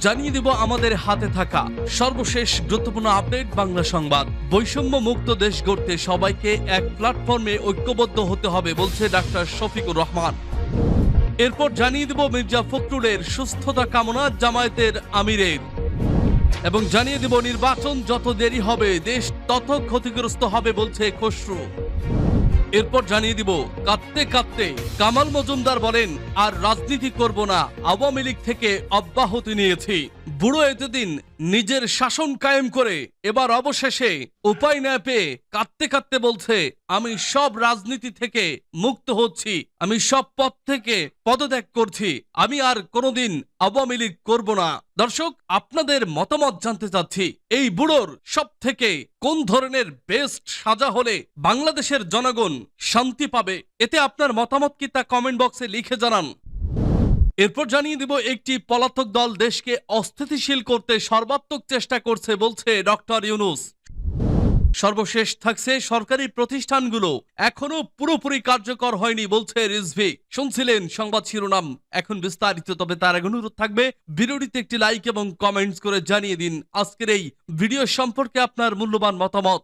জানিয়ে দেব আমাদের হাতে থাকা সর্বশেষ গুরুত্বপূর্ণ আপডেট বাংলা সংবাদ। বৈষম্য মুক্ত দেশ গড়তে সবাইকে এক প্ল্যাটফর্মে ঐক্যবদ্ধ হতে হবে বলছে ডাক্তার শফিকুর রহমান। এরপর জানিয়ে দেব মির্জা ফখরুলের সুস্থতা কামনা জামায়াতের আমিরের। এবং জানিয়ে দেব নির্বাচন যত দেরি হবে, দেশ তত ক্ষতিগ্রস্ত হবে বলছে খসরু। এরপর জানিয়ে দিব, কাঁদতে কাঁদতে কামাল মজুমদার বলেন, আর রাজনীতি করব না, আওয়ামী লীগ থেকে অব্যাহতি নিয়েছি। বুড়ো এতদিন নিজের শাসন কায়েম করে, এবার অবশেষে উপায় না পেয়ে কাঁদতে কাঁদতে বলছে, আমি সব রাজনীতি থেকে মুক্ত হচ্ছি, আমি সব পথ থেকে পদত্যাগ করছি, আমি আর কোনোদিন আওয়ামী লীগ করব না। দর্শক, আপনাদের মতামত জানতে চাচ্ছি, এই বুড়োর সব থেকে কোন ধরনের বেস্ট সাজা হলে বাংলাদেশের জনগণ শান্তি পাবে? এতে আপনার মতামত কি তা কমেন্ট বক্সে লিখে জানান। এরপর জানিয়ে দিব, একটি পলাতক দল দেশকে অস্থিতিশীল করতে সর্বাত্মক চেষ্টা করছে বলছে ডক্টর ইউনুস। সর্বশেষ থাকছে সরকারি প্রতিষ্ঠানগুলো। এখনও পুরোপুরি কার্যকর হয়নি বলছে রিজভি। শুনছিলেন সংবাদ শিরোনাম। এখন বিস্তারিত, তবে তার এখন অনুরোধ থাকবে, ভিডিওটিতে একটি লাইক এবং কমেন্টস করে জানিয়ে দিন। আজকের এই ভিডিও সম্পর্কে আপনার মূল্যবান মতামত।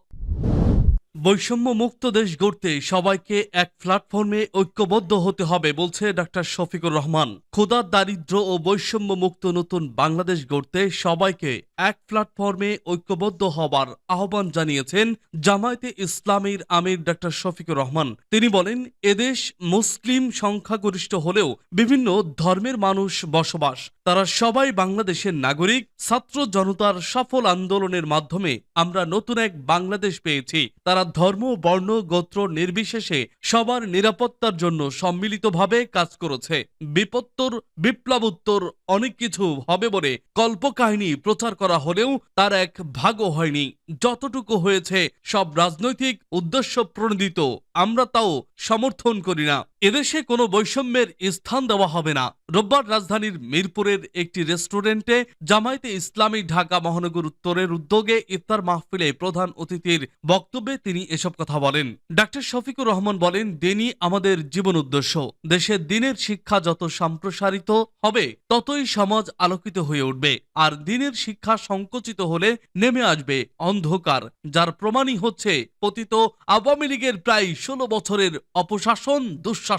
বৈষম্য মুক্ত দেশ গড়তে সবাইকে এক প্ল্যাটফর্মে ঐক্যবদ্ধ হতে হবে বলছে ডাক্তার শফিকুর রহমান। ক্ষুধা দারিদ্র ও বৈষম্য মুক্ত নতুন বাংলাদেশ গড়তে সবাইকে এক প্ল্যাটফর্মে ঐক্যবদ্ধ হবার আহ্বান জানিয়েছেন জামায়াতে ইসলামীর আমির ডাক্তার শফিকুর রহমান। তিনি বলেন এদেশ মুসলিম সংখ্যাগরিষ্ঠ হলেও বিভিন্ন ধর্মের মানুষ বসবাস তারা সবাই বাংলাদেশের নাগরিক। ছাত্র জনতার সফল আন্দোলনের মাধ্যমে আমরা নতুন এক বাংলাদেশ পেয়েছি। তারা ধর্ম, বর্ণ, গোত্র নির্বিশেষে সবার নিরাপত্তার জন্য সম্মিলিতভাবে কাজ করেছে। বিপত্তর, বিপ্লবোত্তর অনেক কিছু হবে বলে কল্পকাহিনী প্রচার করা হলেও তার এক ভাগও হয়নি। যতটুকু হয়েছে সব রাজনৈতিক উদ্দেশ্য প্রণোদিত, আমরা তাও সমর্থন করি না। এদেশে কোনো বৈষম্যের স্থান দেওয়া হবে না। রোববার রাজধানীর মিরপুরের একটি রেস্টুরেন্টে জামায়াতে ইসলামী ঢাকা মহানগর উত্তরের উদ্যোগে ইফতার মাহফিলে প্রধান অতিথির বক্তব্যে তিনি এসব কথা বলেন। ডাক্তার শফিকুর রহমান বলেন, দিনই আমাদের জীবন উদ্দেশ্য। দেশের দিনের শিক্ষা যত সম্প্রসারিত হবে, ততই সমাজ আলোকিত হয়ে উঠবে। আর দিনের শিক্ষা সংকুচিত হলে নেমে আসবে অন্ধকার, যার প্রমাণই হচ্ছে, পতিত আওয়ামী লীগের প্রায় ষোলো বছরের অপশাসন দুঃশাসন।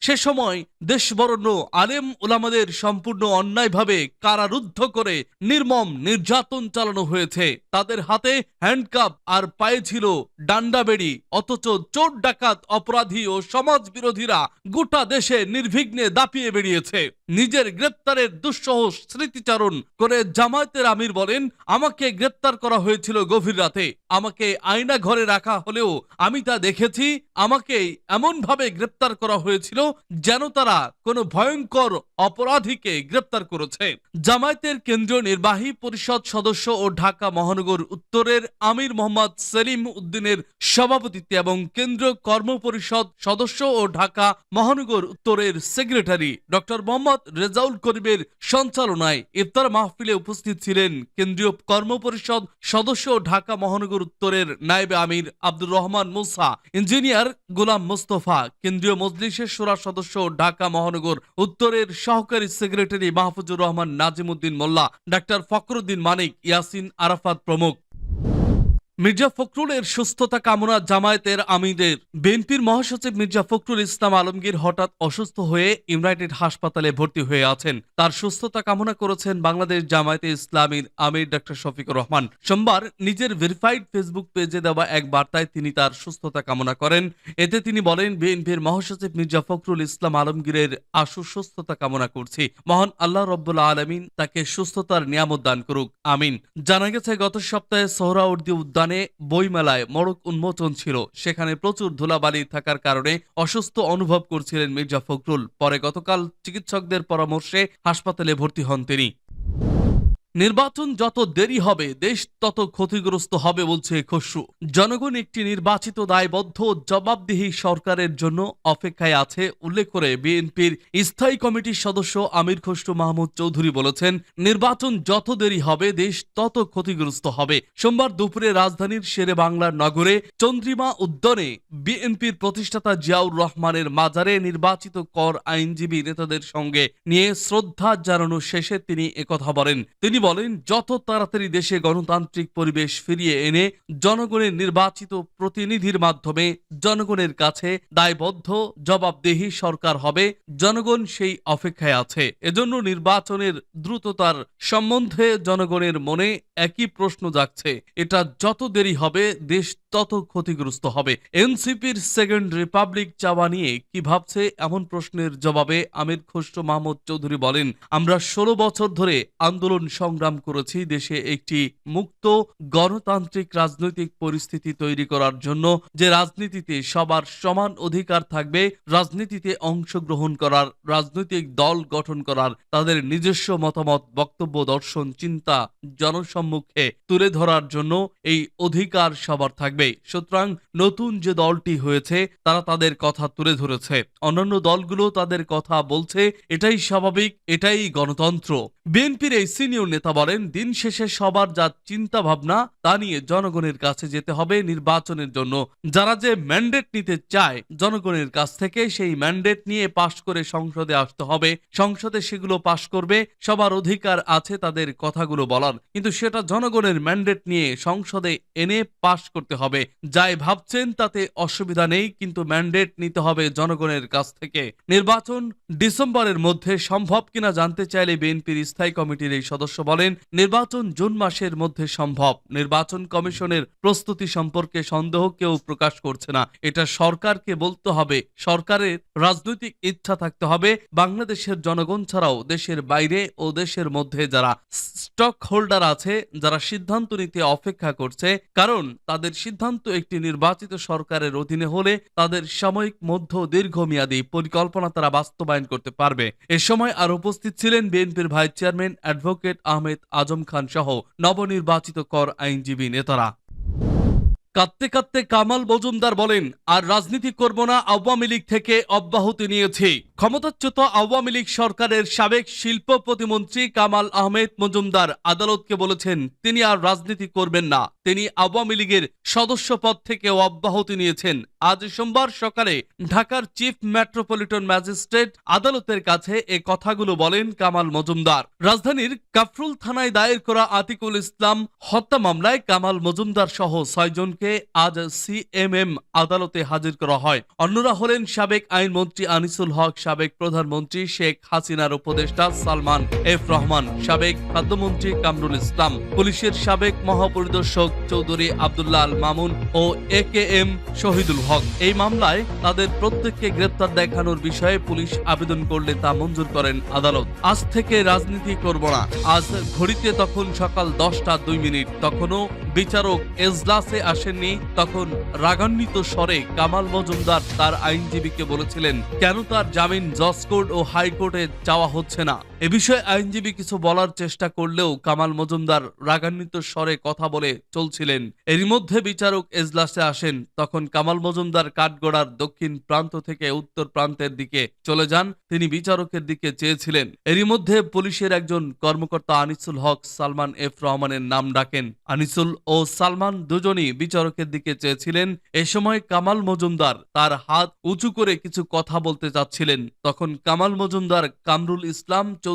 সে সময় দেশবরণ্য আলেম ওলামাদের সম্পূর্ণ অন্যায়ভাবে কারারুদ্ধ করে নির্মম নির্যাতন চালানো হয়েছে। তাদের হাতে হ্যান্ডকাপ আর পায়ে ছিল ডান্ডাবেড়ি অথচ চোর ডাকাত, অপরাধী ও সমাজ বিরোধীরা গোটা দেশে নির্বিঘ্নে দাপিয়ে বেরিয়েছে নিজের গ্রেপ্তারের দুঃসহ স্মৃতিচারণ করে জামায়াতের আমির বলেন, আমাকে গ্রেপ্তার করা হয়েছিল গভীর রাতে। আমাকে আয়না ঘরে রাখা হলেও আমি তা দেখেছি। আমাকে এমনভাবে গ্রেপ্তার করা হয়েছিল যেন তারা কোনো ভয়ঙ্কর অপরাধীকে গ্রেপ্তার করেছে। জামায়াতের কেন্দ্রীয় নির্বাহী পরিষদ সদস্য ও ঢাকা মহানগর উত্তরের আমির মোহাম্মদ সেলিম উদ্দিনের সভাপতিত্বে এবং কেন্দ্রীয় কর্ম পরিষদ সদস্য ও ঢাকা মহানগর উত্তরের সেক্রেটারি ডক্টর মোহাম্মদ রেজাউল করিমের সঞ্চালনায় ইফতার মাহফিলে উপস্থিত ছিলেন কেন্দ্রীয় কর্ম পরিষদ সদস্য ও ঢাকা মহানগর উত্তরের নায়েবে আমির আব্দুর রহমান মুসা, ইঞ্জিনিয়ার গোলাম মোস্তফা, কেন্দ্রীয় মজলিসের সুরা সদস্য ঢাকা মহানগর উত্তরের সহকারী সেক্রেটারি মাহফুজুর রহমান নাজিমুদ্দিন মোল্লা ডাক্তার ফখরুদ্দিন মানিক ইয়াসিন আরাফাত প্রমুখ। মির্জা ফখরুলের সুস্থতা কামনা জামায়াতের আমিদের বিএনপির মহাসচিব মির্জা ফখরুল ইসলাম আলমগীর হঠাৎ অসুস্থ হয়ে ইউনাইটেড হাসপাতালে ভর্তি হয়ে আছেন। তার সুস্থতা কামনা করেছেন বাংলাদেশ জামায়াতে ইসলামীর আমির ডক্টর শফিকুর রহমান। সোমবার নিজের ভেরিফাইড ফেসবুক পেজে দেওয়া এক বার্তায় তিনি তার সুস্থতা কামনা করেন। এতে তিনি বলেন, বিএনপির মহাসচিব মির্জা ফখরুল ইসলাম আলমগীরের আশু সুস্থতা কামনা করছি। মহান আল্লাহ রব্বুল্লা আলমিন তাকে সুস্থতার নিয়ামত দান করুক। আমিন। জানা গেছে, গত সপ্তাহে সোহরাউর্দি উদ্যানে বইমেলায় মরক উন্মোচন ছিল। সেখানে প্রচুর ধুলাবালি থাকার কারণে অসুস্থ অনুভব করছিলেন মির্জা ফখরুল। পরে গতকাল চিকিৎসকদের পরামর্শে হাসপাতালে ভর্তি হন তিনি। নির্বাচন যত দেরি হবে, দেশ তত ক্ষতিগ্রস্ত হবে বলছে খসরু। জনগণ একটি নির্বাচিত দায়বদ্ধ জবাবদিহি সরকারের জন্য অপেক্ষায় আছে, উল্লেখ করে বিএনপির স্থায়ী কমিটির সদস্য আমির খসরু মাহমুদ চৌধুরী বলেছেন, নির্বাচন যত দেরি হবে, দেশ তত ক্ষতিগ্রস্ত হবে। সোমবার দুপুরে রাজধানীর শেরে বাংলার নগরে চন্দ্রিমা উদ্যানে বিএনপির প্রতিষ্ঠাতা জিয়াউর রহমানের মাজারে নির্বাচিত কর আইনজীবী নেতাদের সঙ্গে নিয়ে শ্রদ্ধা জানানো শেষে তিনি একথা বলেন। তিনি বলেন, যত তাড়াতাড়ি দেশে গণতান্ত্রিক পরিবেশ ফিরিয়ে এনে জনগণের নির্বাচিত প্রতিনিধির মাধ্যমে জনগণের কাছে দায়বদ্ধ, জবাবদেহি সরকার হবে, জনগণ সেই অপেক্ষায় আছে। এজন্য নির্বাচনের দ্রুততার সম্বন্ধে জনগণের মনে একই প্রশ্ন জাগছে, এটা যত দেরি হবে, দেশ তত ক্ষতিগ্রস্ত হবে। এনসিপির সেকেন্ড রিপাবলিক চাওয়া নিয়ে কি ভাবছে এমন প্রশ্নের জবাবে আমির খসরু মাহমুদ চৌধুরী বলেন, আমরা ষোলো বছর ধরে আন্দোলন সংগ্রাম করেছি দেশে একটি মুক্ত, গণতান্ত্রিক রাজনৈতিক পরিস্থিতি তৈরি করার জন্য, যে রাজনীতিতে সবার সমান অধিকার থাকবে, রাজনীতিতে অংশগ্রহণ করার, রাজনৈতিক দল গঠন করার, তাদের নিজস্ব মতামত, বক্তব্য, দর্শন, চিন্তা জনসম্মুখে তুলে ধরার জন্য এই অধিকার সবার থাকবে সুতরাং নতুন যে দলটি হয়েছে, তারা তাদের কথা তুলে ধরেছে। অন্যান্য দলগুলো তাদের কথা বলছে, এটাই স্বাভাবিক, এটাই গণতন্ত্র। বিএনপির এই সিনিয়র নেতা বলেন, দিন শেষে সবার যা চিন্তা ভাবনা তা নিয়ে জনগণের কাছে যেতে হবে নির্বাচনের জন্য। যারা যে ম্যান্ডেট নিতে চায়, জনগণের কাছ থেকে সেই ম্যান্ডেট নিয়ে পাশ করে সংসদে আসতে হবে। সংসদে সেগুলো পাশ করবে, সবার অধিকার আছে তাদের কথাগুলো বলার। কিন্তু সেটা জনগণের ম্যান্ডেট নিয়ে সংসদে এনে পাশ করতে হবে। যাই ভাবছেন তাতে অসুবিধা নেই, কিন্তু ম্যান্ডেট নিতে হবে জনগণের কাছ থেকে। নির্বাচন ডিসেম্বরের মধ্যে সম্ভব কিনা জানতে চাইলে বিএনপির স্থায়ী কমিটির এই সদস্য বলেন, নির্বাচন জুন মাসের মধ্যে সম্ভব। নির্বাচন কমিশনের প্রস্তুতি সম্পর্কে সন্দেহ কেউ প্রকাশ করছে না। এটা সরকারকে বলতে হবে। সরকারের রাজনৈতিক ইচ্ছা থাকতে হবে। বাংলাদেশের জনগণ ছাড়াও দেশের বাইরে ও দেশের মধ্যে যারা স্টক হোল্ডার আছে যারা সিদ্ধান্ত নিতে অপেক্ষা করছে, কারণ তাদের সিদ্ধান্ত একটি নির্বাচিত সরকারের অধীনে হলে তাদের সাময়িক মধ্য দীর্ঘমেয়াদী পরিকল্পনা তারা বাস্তবায়ন করতে পারবে। এ সময় আর উপস্থিত ছিলেন বিএনপির vice chairman advocate Ahmed Azam Khan সহ নবনির্বাচিত কর আইনজীবী নেতারা। কাঁদতে কাঁদতে কামাল মজুমদার বলেন, আর রাজনীতি করব না, আওয়ামী লীগ থেকে অব্যাহতি নিয়েছি। ক্ষমতাচ্যুত আওয়ামী লীগ সরকারের সাবেক শিল্প প্রতিমন্ত্রী কামাল আহমেদ মজুমদার আদালতকে বলেছেন, তিনি আর রাজনীতি করবেন না। তিনি আওয়ামী লীগের সদস্য পদ থেকে অব্যাহতি নিয়েছেন। আজ সোমবার সকালে ঢাকার চিফ মেট্রোপলিটন ম্যাজিস্ট্রেট আদালতের কাছে এ কথাগুলো বলেন কামাল মজুমদার। রাজধানীর কাফরুল থানায় দায়ের করা আতিকুল ইসলাম হত্যা মামলায় কামাল মজুমদার সহ ছয়জনকে আজ সিএমএম আদালতে হাজির করা হয়। অন্যরা হলেন সাবেক আইনমন্ত্রী আনিসুল হক, সাবেক প্রধানমন্ত্রী শেখ হাসিনার উপদেষ্টা সালমান এফ রহমান, সাবেক খাদ্যমন্ত্রী কামরুল ইসলাম, পুলিশের সাবেক মহাপরিদর্শক চৌধুরী আবদুল্লাহ মামুন ও A K M Shahidul Haque. এই মামলায় তাদের প্রত্যেককে গ্রেপ্তার দেখানোর বিষয়ে পুলিশ আবেদন করলে তা মঞ্জুর করেন আদালত। আজ থেকে রাজনীতি করব না। আজ ঘড়িতে তখন সকাল দশটা দুই মিনিট। তখনও বিচারক এজলাসে আসেননি, তখন রাগান্বিত স্বরে কামাল মজুমদার তার আইনজীবীকে বলেছিলেন, কেন তার জামিন জজ কোর্ট ও হাইকোর্টে চাওয়া হচ্ছে না? এ বিষয়ে আইনজীবী কিছু বলার চেষ্টা করলেও কামাল মজুমদার রাগান্বিত স্বরে কথা বলে চলছিলেন। এরই মধ্যে বিচারক এজলাসে আসেন, তখন কামাল মজুমদার কাঠগড়ার দক্ষিণ প্রান্ত থেকে উত্তর প্রান্তের দিকে চলে যান, তিনি বিচারকের দিকে চেয়েছিলেন। এরই মধ্যে পুলিশের একজন কর্মকর্তা আনিসুল হক সালমান এফ রহমানের নাম ডাকেন। আনিসুল ও সালমান দুজনই বিচারকের দিকে চেয়েছিলেন। এ সময় কামাল মজুমদার তার হাত উঁচু করে কিছু কথা বলতে চাচ্ছিলেন। তখন কামাল মজুমদার কামরুল ইসলাম চৌধুরী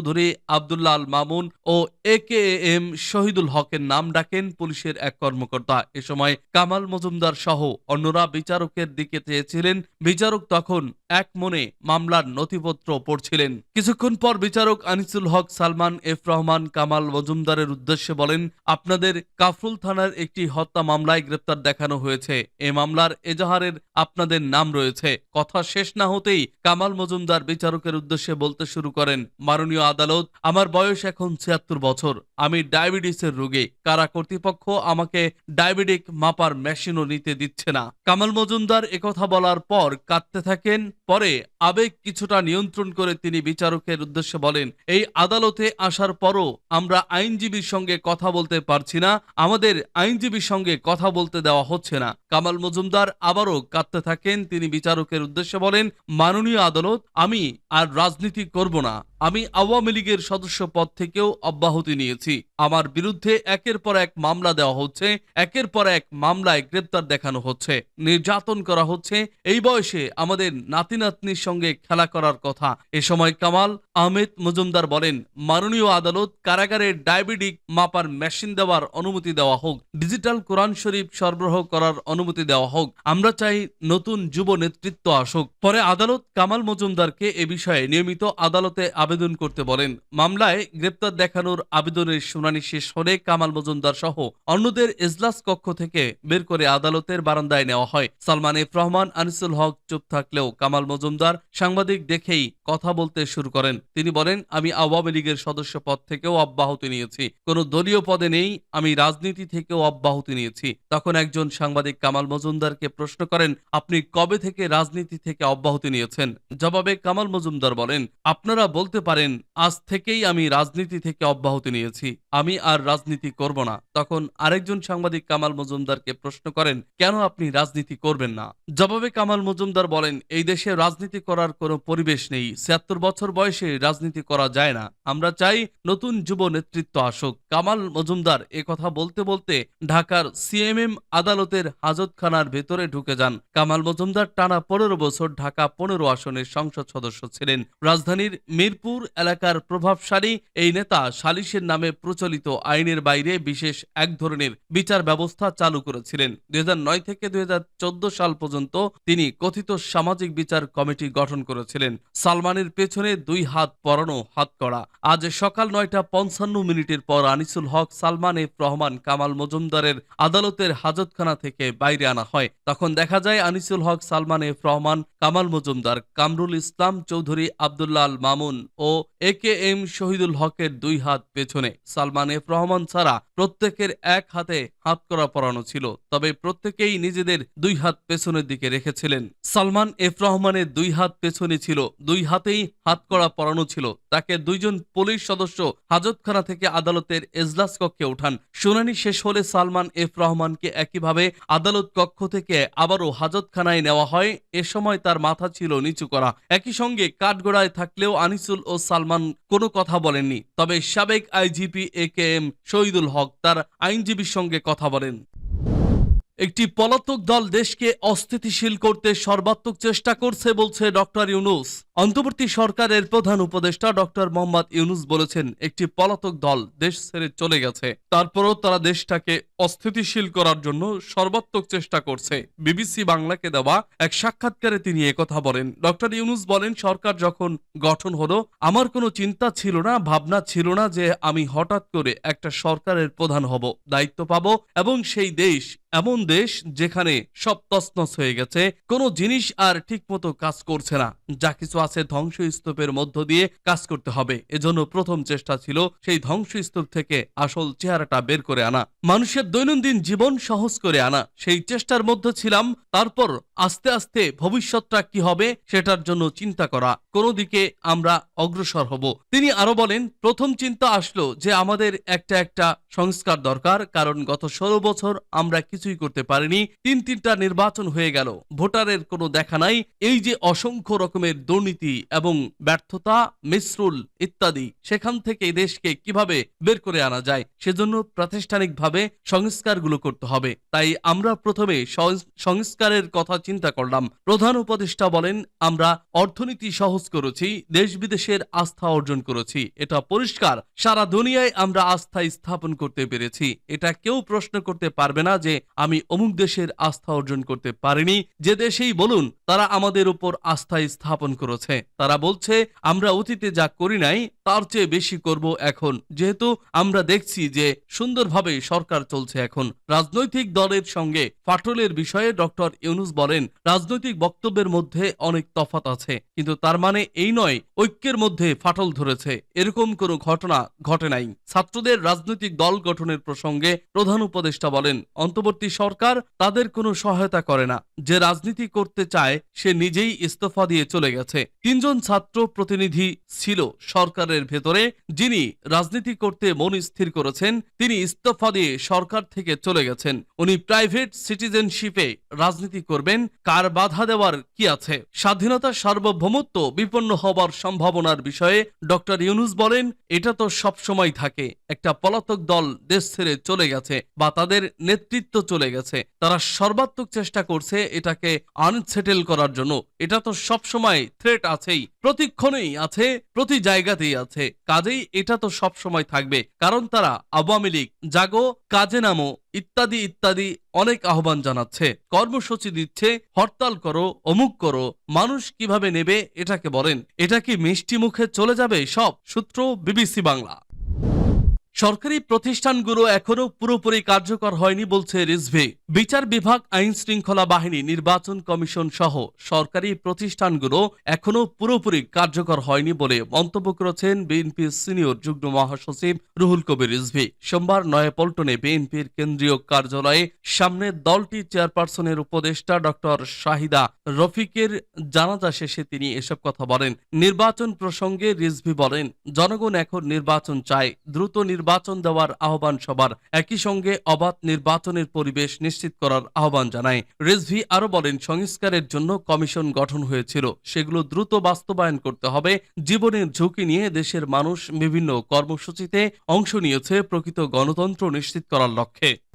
আবদুল্লাহ আল মামুন ও এ কে এম শহীদুল হকের নাম ডাকেন পুলিশের এক কর্মকর্তা। এ সময় কামাল মজুমদার সহ অন্যরা বিচারকের দিকে চেয়েছিলেন। বিচারক তখন এক মনে মামলার নথিপত্র পড়ছিলেন। কিছুক্ষণ পর বিচারক আনিসুল হক সালমান এফ রহমান কামাল মজুমদারের উদ্দেশ্যে বলেন, আপনাদের কাফরুল থানার একটি হত্যা মামলায় গ্রেপ্তার দেখানো হয়েছে। এ মামলার এজাহারের আপনাদের নাম রয়েছে। কথা শেষ না হতেই কামাল মজুমদার বিচারকের উদ্দেশ্যে বলতে শুরু করেন। মাননীয় মাননীয় আদালত, আমার বয়স এখন ছিয়াত্তর বছর, আমি ডায়াবেটিসের রোগী। কারা কর্তৃপক্ষ আমাকে ডায়াবেটিক মাপার মেশিনও নিতে দিচ্ছে না? কামাল মজুমদার একথা বলার পর কাঁদতে থাকেন। পরে আবেগ কিছুটা নিয়ন্ত্রণ করে তিনি বিচারকের উদ্দেশ্যে বলেন, এই আদালতে আসার পরও আমরা আইনজীবীর সঙ্গে কথা বলতে পারছি না। আমাদের আইনজীবীর সঙ্গে কথা বলতে দেওয়া হচ্ছে না। কামাল মজুমদার আবারও কাঁদতে থাকেন। তিনি বিচারকের উদ্দেশ্যে বলেন, মাননীয় আদালত, আমি আর রাজনীতি করব না। আমি আওয়ামী লীগের সদস্য পদ থেকেও অব্যাহতি নিয়েছি। আমার বিরুদ্ধে একের পর এক মামলা দেওয়া হচ্ছে, একের পর এক মামলায় গ্রেপ্তার দেখানো হচ্ছে। নির্যাতন করা হচ্ছে, এই বয়সে আমাদের নাতি নাতনির সঙ্গে খেলা করার কথা। এ সময় কামাল আহমেদ মজুমদার বলেন, মাননীয় আদালত কারাগারে ডায়াবেটিক মাপার মেশিন দেওয়ার অনুমতি দেওয়া হোক, ডিজিটাল কোরআন শরীফ সরবরাহ করার অনুমতি দেওয়া হোক, আমরা চাই নতুন যুব নেতৃত্ব আসুক। পরে আদালত কামাল মজুমদারকে এ বিষয়ে নিয়মিত আদালতে আবেদন করতে বলেন। মামলায় গ্রেপ্তার দেখানোর আবেদনের শুনানি শেষ হলে কামাল মজুমদার সহ অন্যদের এজলাস কক্ষ থেকে বের করে আদালতের বারান্দায় নেওয়া হয়। সালমান এফ রহমান, আনিসুল হক চুপ থাকলেও কামাল মজুমদার সাংবাদিক দেখেই কথা বলতে শুরু করেন। তিনি বলেন, আমি আওয়ামী লীগের সদস্য পদ থেকেও অব্যাহতি নিয়েছি। কোনো দলীয় পদে নেই, আমি রাজনীতি থেকেও অব্যাহতি নিয়েছি। তখন একজন সাংবাদিক কামাল মজুমদারকে প্রশ্ন করেন, আপনি কবে থেকে রাজনীতি থেকে অব্যাহতি নিয়েছেন? জবাবে কামাল মজুমদার বলেন, আপনারা বলতে পারেন, আজ থেকেই আমি রাজনীতি থেকে অব্যাহতি নিয়েছি। আমি আর রাজনীতি করব না। তখন আরেকজন সাংবাদিক কামাল মজুমদারকে প্রশ্ন করেন, কেন আপনি রাজনীতি করবেন না? জবাবে কামাল মজুমদার বলেন, এই দেশে রাজনীতি করার কোনো পরিবেশ নেই। ছিয়াত্তর বছর বয়সে রাজনীতি করা যায় না। আমরা চাই নতুন যুব নেতৃত্ব আসুক। কামাল মজুমদার এ কথা বলতে বলতে ঢাকার সিএমএম আদালতের হাজতখানার ভেতরে ঢুকে যান। কামাল মজুমদার টানা পনেরো বছর ঢাকা পনেরো আসনের সংসদ সদস্য ছিলেন। রাজধানীর মিরপুর এলাকার প্রভাবশালী এই নেতা সালিশের নামে প্রচলিত আইনের বাইরে বিশেষ এক ধরনের বিচার ব্যবস্থা চালু করেছিলেন। দুই হাজার নয় থেকে দুই হাজার চোদ্দ সাল পর্যন্ত তিনি কথিত সামাজিক বিচার কমিটি গঠন করেছিলেন। সালমানের পেছনে দুই হাত পরানো হাত করা। আজ সকাল নয়টা পঞ্চান্ন মিনিটের পর আনিসুল হক সালমান এফ রহমান কামাল মজুমদারের আদালতের হাজতখানা থেকে বাইরে আনা হয়। তখন দেখা যায় আনিসুল হক সালমান এফ রহমান, কামাল মজুমদার, কামরুল ইসলাম চৌধুরী আবদুল্লাহ মামুন ও এ কে এম শহীদুল হকের দুই হাত পেছনে। সালমান এফ রহমান ছাড়া প্রত্যেকের এক হাতে হাত করা পরানো ছিল, তবে প্রত্যেকেই নিজেদের দুই হাত পেছনের দিকে রেখেছিলেন। সালমান এফ রহমানের দুই হাত পেছনে ছিল, দুই হাতেই হাত করা পরানো ছিল তাকে দুইজন পুলিশ সদস্য হাজতখানা থেকে আদালতের এজলাস কক্ষে উঠান। শুনানি শেষ হলে সালমান এফ রহমানকে একইভাবে আদালত কক্ষ থেকে আবারও হাজতখানায় নেওয়া হয়। এ সময় তার মাথা ছিল নিচু করা। একই সঙ্গে কাঠগড়ায় থাকলেও আনিসুল ও সালমান কোনো কথা বলেননি। তবে সাবেক IGP A K M Shahidul Haque তার আইনজীবীর সঙ্গে কথা বলেন। একটি পলাতক দল দেশকে অস্থিতিশীল করতে সর্বাত্মক চেষ্টা করছে বলছে ডক্টর ইউনুস। অন্তর্বর্তী সরকারের প্রধান উপদেষ্টা ডক্টর মোহাম্মদ ইউনুস বলেছেন, একটি পলাতক দল দেশ ছেড়ে চলে গেছে। তারপরও তারা দেশটাকে অস্থিতিশীল করার জন্য সর্বাত্মক চেষ্টা করছে। বিবিসি বাংলাকে দেওয়া এক সাক্ষাৎকারে তিনি একথা বলেন। ডক্টর ইউনুস বলেন, সরকার যখন গঠন হলো, আমার কোনো চিন্তা ছিল না, ভাবনা ছিল না যে আমি হঠাৎ করে একটা সরকারের প্রধান হব, দায়িত্ব পাব এবং সেই দেশ এমন দেশ যেখানে সব তছনছ হয়ে গেছে, কোনো জিনিস আর ঠিকমতো কাজ করছে না। যা কিছু আছে ধ্বংসস্তূপের মধ্য দিয়ে কাজ করতে হবে। এজন্য প্রথম চেষ্টা ছিল সেই ধ্বংসস্তূপ থেকে আসল চেহারাটা বের করে আনা। মানুষের দৈনন্দিন জীবন সহজ করে আনা। সেই চেষ্টার মধ্যে ছিলাম, তারপর আস্তে আস্তে ভবিষ্যৎটা কি হবে সেটার জন্য চিন্তা করা। কোনো দিকে আমরা অগ্রসর হব। তিনি আরও বলেন, প্রথম চিন্তা আসলো যে আমাদের একটা একটা সংস্কার দরকার, কারণ গত ষোলো বছর আমরা কিছুই করতে পারিনি, তিন তিনটা নির্বাচন হয়ে গেল, ভোটারের কোনো দেখা নাই, এই যে অসংখ্য রকমের দুর্নীতি এবং ব্যর্থতা মিশ্রুল ইত্যাদি, সেখান থেকে দেশকে কীভাবে বের করে আনা যায়? সেজন্য প্রাতিষ্ঠানিকভাবে সংস্কারগুলো করতে হবে। তাই আমরা প্রথমে সংস্কারের কথা চিন্তা করলাম। প্রধান উপদেষ্টা বলেন, আমরা অর্থনীতি সহজ করেছি দেশ বিদেশের আস্থা অর্জন করেছি। এটা পরিষ্কার। সারা দুনিয়ায় আমরা আস্থা স্থাপন করতে পেরেছি। এটা কেউ প্রশ্ন করতে পারবে না যে আমি অমুক দেশের আস্থা অর্জন করতে পারিনি। যে দেশেই বলুন, তারা আমাদের উপর আস্থা স্থাপন করেছে। তারা বলছে, আমরা অতীতে যা করি নাই, তার চেয়ে বেশি করব এখন। যেহেতু আমরা দেখছি যে সুন্দরভাবে সরকার চলছে এখন। রাজনৈতিক দলের সঙ্গে ফাটলের বিষয়ে ডক্টর ইউনুস বলেন, রাজনৈতিক বক্তব্যের মধ্যে অনেক তফাত আছে। কিন্তু তার মানে মানে এই নয়, ঐক্যের মধ্যে ফাটল ধরেছে। এরকম কোনো ঘটনা ঘটে নাই। ছাত্রদের রাজনৈতিক দল গঠনের প্রসঙ্গে প্রধান উপদেষ্টা বলেন, অন্তর্বর্তী সরকার তাদের কোনো সহায়তা করে না। যে রাজনীতি করতে চায়, সে নিজেই ইস্তফা দিয়ে চলে গেছে। তিনজন ছাত্র প্রতিনিধি ছিল সরকারের ভেতরে। যিনি রাজনীতি করতে মন স্থির করেছেন, তিনি ইস্তফা দিয়ে সরকার থেকে চলে গেছেন। উনি প্রাইভেট সিটিজেনশিপে রাজনীতি করবেন। কার বাধা দেওয়ার কি আছে? স্বাধীনতা সার্বভৌমত্ব বিপন্ন হবার সম্ভাবনার বিষয়ে ডক্টর ইউনুস বলেন, এটা তো সব সময় থাকে। একটা পলাতক দল দেশ ছেড়ে চলে গেছে বা তাদের নেতৃত্ব চলে গেছে। তারা সর্বাত্মক চেষ্টা করছে এটাকে আনসেটেল করার জন্য। এটা তো সব সময় থ্রেট আছেই। প্রতিক্ষণেই আছে, প্রতি জায়গাতেই আছে। কাজেই এটা তো সব সময় থাকবে। কারণ তারা আওয়ামী লীগ, জাগো, কাজে নামো, ইত্যাদি ইত্যাদি অনেক আহ্বান জানাচ্ছে। কর্মসূচি দিচ্ছে, হরতাল করো, অমুক করো, মানুষ কীভাবে নেবে এটাকে বলেন। এটা কি মিষ্টি মুখে চলে যাবে সব? সূত্র বিবিসি বাংলা। সরকারি প্রতিষ্ঠানগুলো এখনও পুরোপুরি কার্যকর হয়নি বলছে রিজভি। বিচার বিভাগ, আইন শৃঙ্খলা বাহিনী, নির্বাচন কমিশন সহ সরকারি প্রতিষ্ঠানগুলো এখনও পুরোপুরি কার্যকর হয়নি বলে মন্তব্য করেছেন বিএনপির সিনিয়র যুগ্ম মহাসচিব রুহুল কবির রিজভি। সোমবার নয়াপল্টনে বিএনপির কেন্দ্রীয় কার্যালয়ে সামনে দলটির চেয়ারপারসনের উপদেষ্টা ডক্টর শাহিদা রফিকের জানাজা শেষে তিনি এসব কথা বলেন। নির্বাচন প্রসঙ্গে রিজভি বলেন, জনগণ এখন নির্বাচন চায়, দ্রুত নির্বাচন দেওয়ার আহ্বান সবার। একই সঙ্গে অবাধ নির্বাচনের পরিবেশ নিশ্চিত করার আহ্বান জানায়। রেজভি আরও বলেন, সংস্কারের জন্য কমিশন গঠন হয়েছিল। সেগুলো দ্রুত বাস্তবায়ন করতে হবে। জীবনের ঝুঁকি নিয়ে দেশের মানুষ বিভিন্ন কর্মসূচিতে অংশ নিয়েছে। প্রকৃত গণতন্ত্র নিশ্চিত করার লক্ষ্যে।